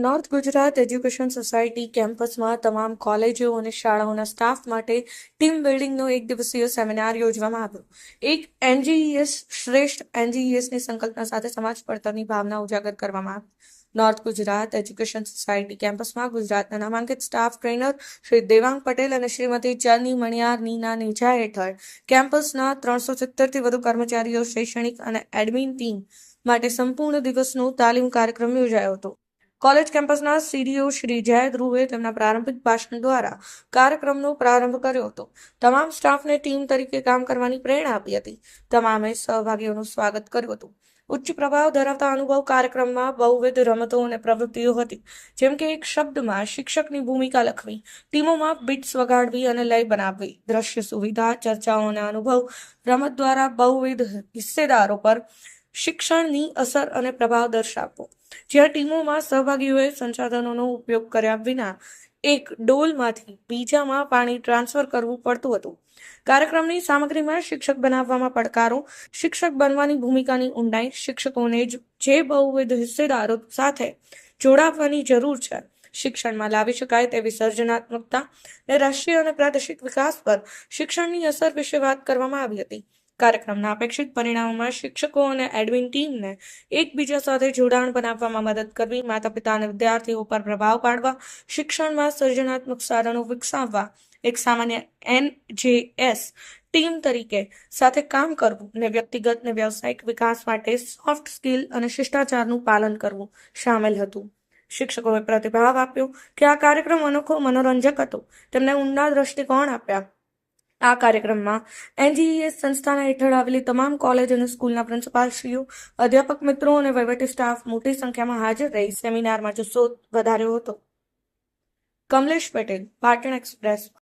North Gujarat education society કેમ્પસમાં તમામ કોલેજો અને શાળાઓના સ્ટાફ માટે ટીમ બિલ્ડિંગનો એક દિવસીય સેમિનાર યોજવામાં આવ્યો. એક એનજીઈએસ શ્રેષ્ઠ એનજીઈએસની સંકલ્પના સાથે સમાજ પડતરની ભાવના ઉજાગર કરવામાં આવી. નોર્થ ગુજરાત એજ્યુકેશન સોસાયટી કેમ્પસમાં ગુજરાતના નામાંકિત સ્ટાફ ટ્રેનર શ્રી દેવાંગ પટેલ અને શ્રીમતી ચાની મણિયાર નીના નીજા હેઠળ કેમ્પસના ત્રણસો સિત્તેરથી વધુ કર્મચારીઓ શૈક્ષણિક અને એડમિન ટીમ માટે સંપૂર્ણ દિવસનો તાલીમ કાર્યક્રમ યોજાયો હતો. કોલેજ કેમ્પસના સીડીઓ શ્રી જય ધ્રુવે તેમના પ્રારંભિક ભાષણ દ્વારા કાર્યક્રમનો પ્રારંભ કર્યો હતો. તમામ સ્ટાફને ટીમ તરીકે કામ કરવાની પ્રેરણા આપી હતી. તમામે સહભાગીઓનું સ્વાગત કર્યું હતું. ઉચ્ચ પ્રભાવ ધરાવતા અનુભવ કાર્યક્રમમાં બહુવિધ રમતો અને પ્રવૃત્તિઓ હતી. જેમ કે એક શબ્દમાં શિક્ષકની ભૂમિકા લખવી, ટીમોમાં બિટ્સ વગાડવી અને લય બનાવવી, દ્રશ્ય સુવિધા, ચર્ચાઓ અને અનુભવ રમત દ્વારા બહુવિધ હિસ્સેદારો પર શિક્ષણની અસર અને પ્રભાવ દર્શાવવો. જ્યાં ટીમોમાં સહભાગીઓએ સંસાધનોનો ઉપયોગ કર્યા વિના એક ડોલમાંથી બીજામાં પાણી ટ્રાન્સફર કરવું પડતું હતું. કાર્યક્રમની સામગ્રીમાં શિક્ષક બનાવવામાં પડકારો, શિક્ષક બનવાની ભૂમિકાની ઊંડાઈ, શિક્ષકોને જ- બહુવિધ હિસ્સેદારો સાથે જોડાવવાની જરૂર છે, શિક્ષણમાં લાવી શકાય તેવી સર્જનાત્મકતા અને રાષ્ટ્રીય અને પ્રાદેશિક વિકાસ પર શિક્ષણની અસર વિશે વાત કરવામાં આવી હતી. કાર્યક્રમના અપેક્ષિત પરિણામોમાં શિક્ષકો અને એડમિન ટીમને એકબીજા સાથે જોડાણ બનાવવામાં મદદ કરવી માતા પિતા અને વિદ્યાર્થીઓ પર પ્રભાવ પાડવા, શિક્ષણમાં સર્જનાત્મક સાધનો વિકસાવવા, એક સામાન્ય એનજેએસ ટીમ તરીકે સાથે કામ કરવું અને વ્યક્તિગત અને વ્યવસાયિક વિકાસ માટે સોફ્ટ સ્કિલ અને શિષ્ટાચારનું પાલન કરવું સામેલ હતું. શિક્ષકોએ પ્રતિભાવ આપ્યો કે આ કાર્યક્રમ અનોખો મનોરંજક હતો. તેમને ઊંડા દ્રષ્ટિકોણ આપ્યા. આ કાર્યક્રમમાં એનજીઈએસ સંસ્થાના હેઠળ આવેલી તમામ કોલેજ અને સ્કૂલના પ્રિન્સિપાલશ્રીઓ, અધ્યાપક મિત્રો અને વહીવટી સ્ટાફ મોટી સંખ્યામાં હાજર રહી સેમિનારમાં જુસ્સો વધાર્યો હતો. કમલેશ પટેલ, પાટણ એક્સપ્રેસ